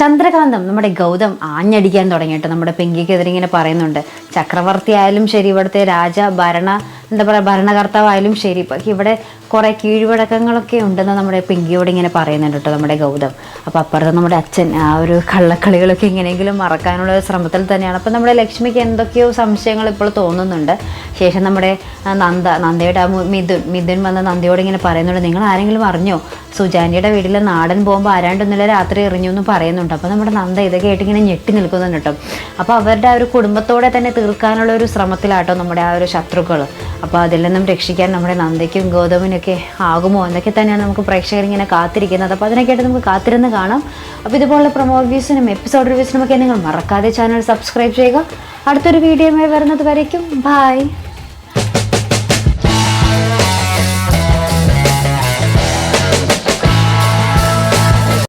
ചന്ദ്രകാന്തം നമ്മുടെ ഗൗതം ആഞ്ഞടിക്കാൻ തുടങ്ങിയിട്ട് നമ്മുടെ പെങ്കിക്കെതിരെ ഇങ്ങനെ പറയുന്നുണ്ട്. ചക്രവർത്തി ആയാലും ശരി ഇവിടുത്തെ രാജ ഭരണ എന്താ പറയുക ഭരണകർത്താവായാലും ശരി. ഇപ്പം ഇവിടെ കുറേ കീഴ്വഴക്കങ്ങളൊക്കെ ഉണ്ടെന്ന് നമ്മുടെ പിങ്കിയോട് ഇങ്ങനെ പറയുന്നുണ്ട് കേട്ടോ നമ്മുടെ ഗൗതം. അപ്പോൾ അപ്പുറത്ത് നമ്മുടെ അച്ഛൻ ആ ഒരു കള്ളക്കളികളൊക്കെ എങ്ങനെയെങ്കിലും മറക്കാനുള്ള ശ്രമത്തിൽ തന്നെയാണ്. അപ്പം നമ്മുടെ ലക്ഷ്മിക്ക് എന്തൊക്കെയോ സംശയങ്ങൾ ഇപ്പോൾ തോന്നുന്നുണ്ട്. ശേഷം നമ്മുടെ നന്ദ നന്ദയുടെ മിഥുൻ മിഥുൻ വന്ന് നന്ദയോട് ഇങ്ങനെ പറയുന്നുണ്ട്. നിങ്ങൾ ആരെങ്കിലും അറിഞ്ഞോ? സുജാനിയുടെ വീട്ടിൽ നാടൻ പോകുമ്പോൾ ആരാണ്ട് ഇന്നലെ രാത്രി എറിഞ്ഞു എന്ന് പറയുന്നുണ്ട്. അപ്പോൾ നമ്മുടെ നന്ദ ഇതൊക്കെ ആയിട്ട് ഇങ്ങനെ ഞെട്ടി നിൽക്കുന്നുണ്ട് കേട്ടോ. അപ്പോൾ അവരുടെ ആ ഒരു കുടുംബത്തോടെ തന്നെ തീർക്കാനുള്ള ഒരു ശ്രമത്തിലാട്ടോ നമ്മുടെ ആ ഒരു ശത്രുക്കൾ അപ്പോൾ അതിൽ നിന്നും രക്ഷിക്കാൻ നമ്മുടെ നന്ദയ്ക്കും ഗൗതമിനൊക്കെ ആകുമോ എന്നൊക്കെ തന്നെയാണ് നമുക്ക് പ്രേക്ഷകർ ഇങ്ങനെ കാത്തിരിക്കുന്നത്. അപ്പോൾ അതിനൊക്കെയായിട്ട് നമുക്ക് കാത്തിരുന്ന് കാണാം. അപ്പോൾ ഇതുപോലുള്ള പ്രൊമോ വ്യൂസിനും എപ്പിസോഡ് റിവ്യൂസിനും ഒക്കെ നിങ്ങൾ മറക്കാതെ ചാനൽ സബ്സ്ക്രൈബ് ചെയ്യുക. അടുത്തൊരു വീഡിയോയുമായി വരുന്നത് വരയ്ക്കും. ബൈ